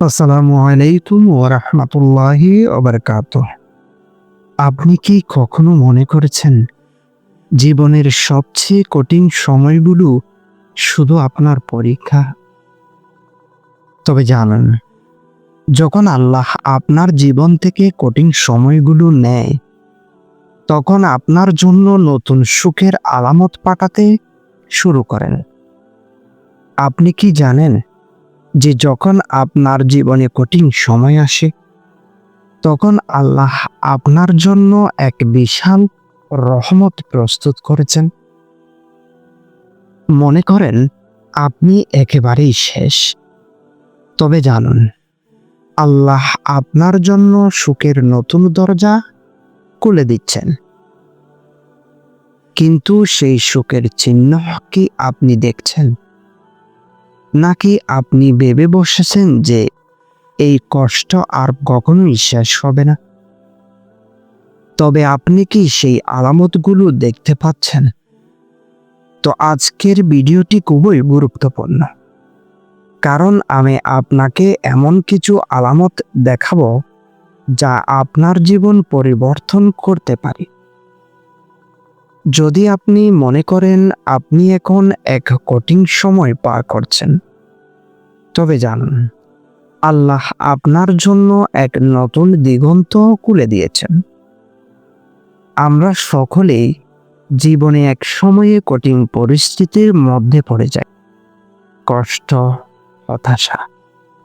আসসালামু আলাইকুম ওরহমতুল্লাহি ওবরকাত আপনি কি কখনো মনে করেছেন জীবনের সবচেয়ে কঠিন সময়গুলো শুধু আপনার পরীক্ষা? তবে জানেন, যখন আল্লাহ আপনার জীবন থেকে কঠিন সময়গুলো নেয়, তখন আপনার জন্য নতুন সুখের আলামত পাঠাতে শুরু করেন। আপনি কি জানেন যে যখন আপনার জীবনে কঠিন সময় আসে, তখন আল্লাহ আপনার জন্য এক বিশাল রহমত প্রস্তুত করেছেন। মনে করেন, আপনি একেবারেই শেষ। তবে জানুন, আল্লাহ আপনার জন্য সুখের নতুন দরজা খুলে দিচ্ছেন। কিন্তু সেই সুখের চিহ্ন কি আপনি দেখছেন? নাকি আপনি ভেবে বসেছেন যে এই কষ্ট আর কখনোই শেষ হবে না? তবে আপনি কি সেই আলামতগুলো দেখতে পাচ্ছেন? তো আজকের ভিডিওটি খুবই গুরুত্বপূর্ণ। কারণ আমি আপনাকে এমন কিছু আলামত দেখাবো যা আপনার জীবন পরিবর্তন করতে পারে। যদি আপনি মনে করেন আপনি এখন এক কঠিন সময় পার করছেন তবে জানুন আল্লাহ আপনার জন্য এক নতুন দিগন্ত খুলে দিয়েছেন। আমরা সকলেই জীবনে এক সময়ে কঠিন পরিস্থিতির মধ্যে পড়ে যাই। কষ্ট, হতাশা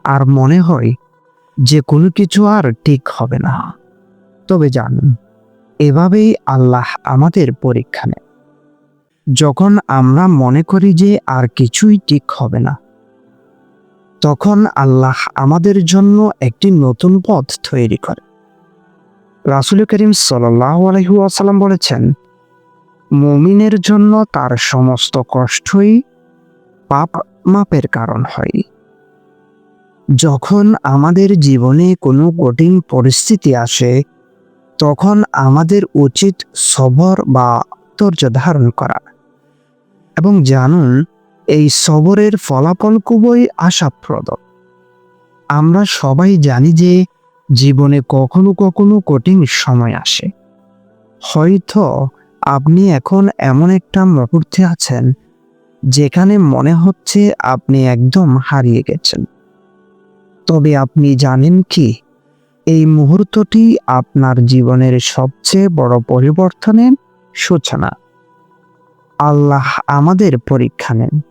আর মনে হয় যে কোনো কিছু আর ঠিক হবে না। তবে জানুন এভাবেই আল্লাহ আমাদের পরীক্ষা নেয় যখন আমরা মনে করি যে আর কিছুই ঠিক হবে না তখন আল্লাহ আমাদের জন্য একটি নতুন পথ তৈরি করে। রাসুল করিম আলহিউসালাম বলেছেন, মমিনের জন্য তার সমস্ত কষ্টই পাপ মাপের কারণ হয়। যখন আমাদের জীবনে কোনো কঠিন পরিস্থিতি আসে, তখন আমাদের উচিত সবর বা ধৈর্য ধারণ করা। এবং জানুন এই সবরের ফলাফল খুবই আশাপ্রদ। আমরা সবাই জানি যে জীবনে কখনো কখনো কঠিন সময় আসে। হয়তো আপনি এখন এমন একটা মুহূর্তে আছেন যেখানে মনে হচ্ছে আপনি একদম হারিয়ে গেছেন। তবে আপনি জানেন কি? এই মুহূর্তটি আপনার জীবনের সবচেয়ে বড় পরিবর্তনের সূচনা। আল্লাহ আমাদের পরীক্ষা নেন।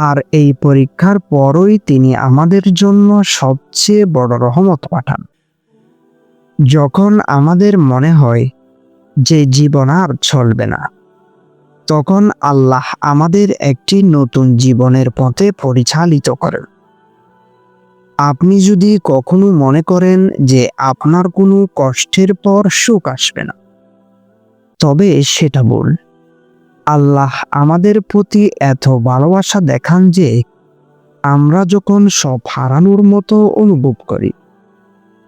আর এই পরীক্ষার পরই তিনি আমাদের জন্য সবচেয়ে বড় রহমত পাঠান। যখন আমাদের মনে হয় যে জীবন আর চলবে না, তখন আল্লাহ আমাদের একটি নতুন জীবনের পথে পরিচালিত করেন। আপনি যদি কখনো মনে করেন যে আপনার কোনো কষ্টের পর সুখ আসবে না, তবে সেটা ভুল। আল্লাহ আমাদের প্রতি এত ভালোবাসা দেখান যে আমরা যখন সব হারানোর মতো অনুভব করি,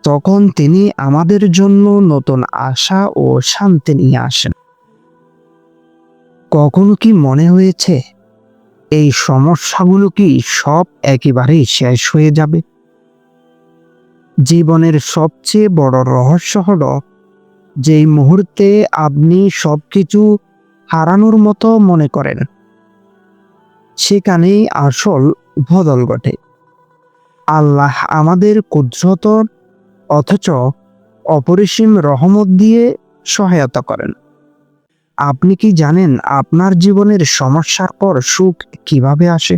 তখন তিনি আমাদের জন্য নতুন আশা ও শান্তি নিয়ে আসেন। কখনো কি মনে হয়েছে, এই সমস্যাগুলো কি সব একেবারেই শেষ হয়ে যাবে? জীবনের সবচেয়ে বড় রহস্য হলো, যেই মুহূর্তে আপনি সবকিছু হারানোর মতো মনে করেন। সেখানেই আসল বদল ঘটে। আল্লাহ আমাদের কুদ্রত, অথচ অপরিসীম রহমত দিয়ে সহায়তা করেন। আপনি কি জানেন আপনার জীবনের সমস্যার পর সুখ কীভাবে আসে?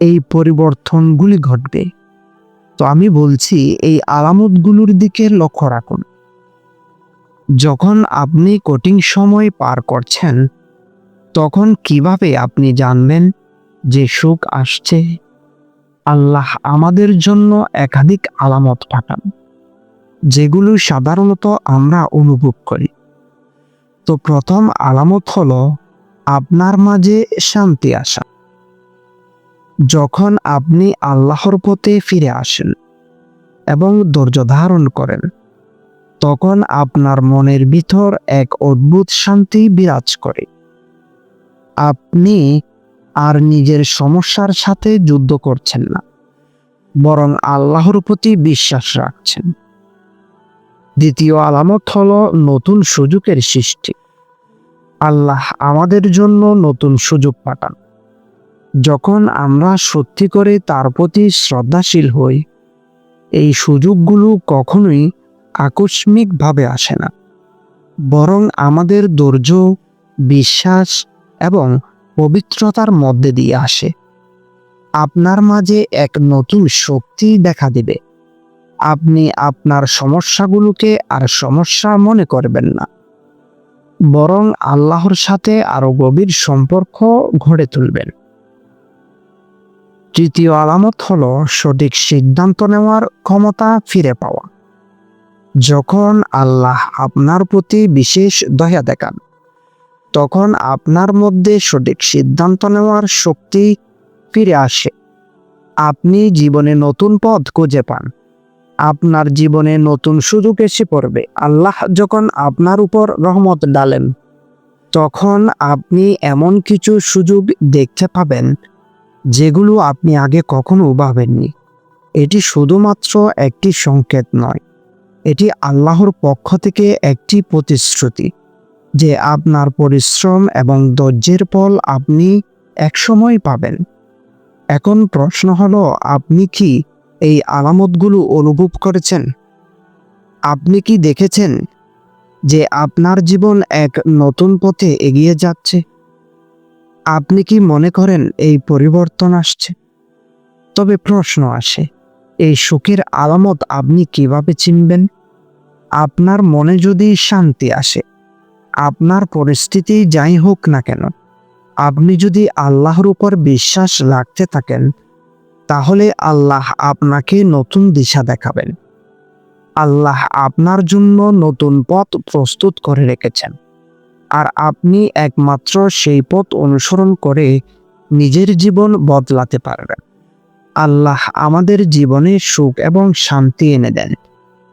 এই পরিবর্তনগুলি ঘটবে। তো আমি বলছি, এই আলামতগুলোর দিকে লক্ষ্য রাখুন। যখন আপনি কঠিন সময় পার করছেন, তখন কীভাবে আপনি জানবেন যে সুখ আসছে? আল্লাহ আমাদের জন্য একাধিক আলামত পাঠান, যেগুলো সাধারণত আমরা অনুভব করি। তো প্রথম আলামত হল আপনার মাঝে শান্তি আসা। যখন আপনি আল্লাহর পথে ফিরে আসেন এবং ধৈর্য ধারণ করেন তখন আপনার মনের ভিতর এক অদ্ভুত শান্তি বিরাজ করে। আপনি আর নিজের সমস্যার সাথে যুদ্ধ করছেন না, বরং আল্লাহর প্রতি বিশ্বাস রাখছেন। দ্বিতীয় আলামত হল নতুন সুযোগের সৃষ্টি। আল্লাহ আমাদের জন্য নতুন সুযোগ পাঠান। যখন আমরা সত্যি করে তার প্রতি শ্রদ্ধাশীল হই, এই সুযোগগুলো কখনোই আকস্মিকভাবে আসে না। বরং আমাদের ধৈর্য, বিশ্বাস এবং পবিত্রতার মধ্যে দিয়ে আসে। আপনার মাঝে এক নতুন শক্তি দেখা দিবে। আপনি আপনার সমস্যাগুলোকে আর সমস্যা মনে করবেন না। বরং আল্লাহর সাথে আরও গভীর সম্পর্ক গড়ে তুলবেন। তৃতীয় আলামত হল সঠিক সিদ্ধান্ত নেওয়ার ক্ষমতা ফিরে পাওয়া। যখন আল্লাহ আপনার প্রতি বিশেষ দয়া দেখান, তখন আপনার মধ্যে সঠিক সিদ্ধান্ত নেওয়ার শক্তি ফিরে আসে। আপনি জীবনে নতুন পথ খুঁজে পান। আপনার জীবনে নতুন সুযোগ এসে পড়বে। আল্লাহ যখন আপনার উপর রহমত ডালেন, তখন আপনি এমন কিছু সুযোগ দেখতে পাবেন, যেগুলো আপনি আগে কখনো ভাবেননি। এটি শুধুমাত্র একটি সংকেত নয়। এটি আল্লাহর পক্ষ থেকে একটি প্রতিশ্রুতি যে আপনার পরিশ্রম এবং ধৈর্যের ফল আপনি একসময় পাবেন। এখন প্রশ্ন হলো, আপনি কি এই আলামতগুলো অনুভব করেছেন? আপনি কি দেখেছেন যে আপনার জীবন এক নতুন পথে এগিয়ে যাচ্ছে? আপনি কি মনে করেন এই পরিবর্তন আসছে? তবে প্রশ্ন আসে এই সুখের আলামত আপনি কীভাবে চিনবেন? আপনার মনে যদি শান্তি আসে, আপনার পরিস্থিতি যাই হোক না কেন, আপনি যদি আল্লাহর উপর বিশ্বাস রাখতে থাকেন, তাহলে আল্লাহ আপনাকে নতুন দিশা দেখাবেন। আল্লাহ আপনার জন্য নতুন পথ প্রস্তুত করে রেখেছেন। আর আপনি একমাত্র সেই পথ অনুসরণ করে নিজের জীবন বদলাতে পারবেন। আল্লাহ আমাদের জীবনে সুখ এবং শান্তি এনে দেন।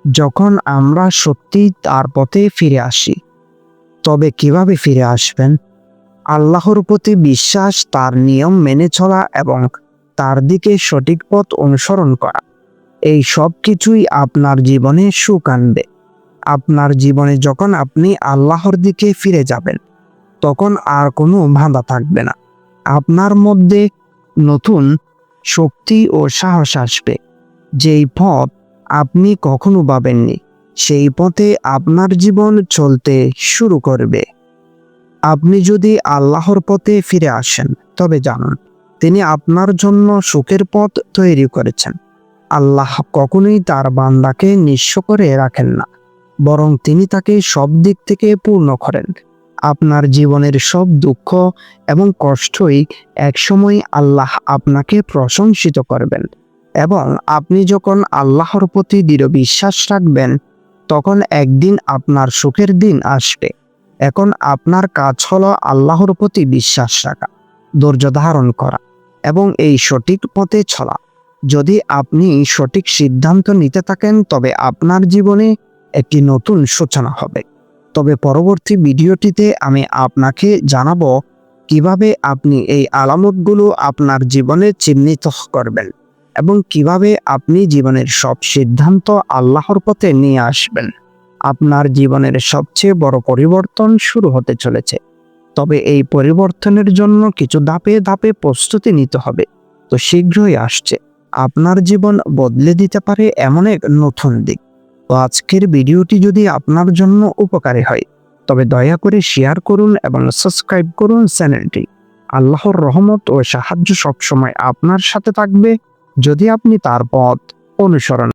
যখন আমরা সত্যি তার পথে ফিরে আসি, তবে কীভাবে ফিরে আসবেন? আল্লাহর প্রতি বিশ্বাস, তার নিয়ম মেনে চলা এবং তার দিকে সঠিক পথ অনুসরণ করা, এই সব কিছুই আপনার জীবনে সুখ আনবে। আপনার জীবনে যখন আপনি আল্লাহর দিকে ফিরে যাবেন, তখন আর কোনো বাধা থাকবে না। আপনার মধ্যে নতুন শক্তি ও সাহস আসবে। যেই পথ আপনি কখনো পাবেননি সেই পথে আপনার জীবন চলতে শুরু করবে। আপনি যদি আল্লাহর পথে ফিরে আসেন, তবে জানুন, তিনি আপনার জন্য সুখের পথ তৈরি করেছেন। আল্লাহ কখনোই তার বান্দাকে নিঃস্ব করে রাখেন না, বরং তিনি তাকে সব দিক থেকে পূর্ণ করেন। আপনার জীবনের সব দুঃখ এবং কষ্টই একসময় আল্লাহ আপনাকে প্রশংসিত করবেন এবং আপনি যখন আল্লাহর প্রতি দৃঢ় বিশ্বাস রাখবেন, তখন একদিন আপনার সুখের দিন আসবে। এখন আপনার কাজ হলো আল্লাহর প্রতি বিশ্বাস রাখা, ধৈর্য ধারণ করা এবং এই সঠিক পথে চলা। যদি আপনি সঠিক সিদ্ধান্ত নিতে থাকেন, তবে আপনার জীবনে একটি নতুন সূচনা হবে। তবে পরবর্তী ভিডিওটিতে আমি আপনাকে জানাব কীভাবে আপনি এই আলামতগুলো আপনার জীবনে চিহ্নিত করবেন এবং কীভাবে আপনি জীবনের সব সিদ্ধান্ত আল্লাহর পথে নিয়ে আসবেন। আপনার জীবনের সবচেয়ে বড় পরিবর্তন শুরু হতে চলেছে। তবে এই পরিবর্তনের জন্য কিছু ধাপে ধাপে প্রস্তুতি নিতে হবে। তো শীঘ্রই আসছে। আপনার জীবন বদলে দিতে পারে এমন এক নতুন দিক। তো আজকের ভিডিওটি যদি আপনার জন্য উপকারে হয়, তবে দয়া করে শেয়ার করুন এবং সাবস্ক্রাইব করুন চ্যানেলটি আল্লাহর রহমত ও সাহায্য সবসময় আপনার সাথে থাকবে। যদি আপনি তার পথ অনুসরণ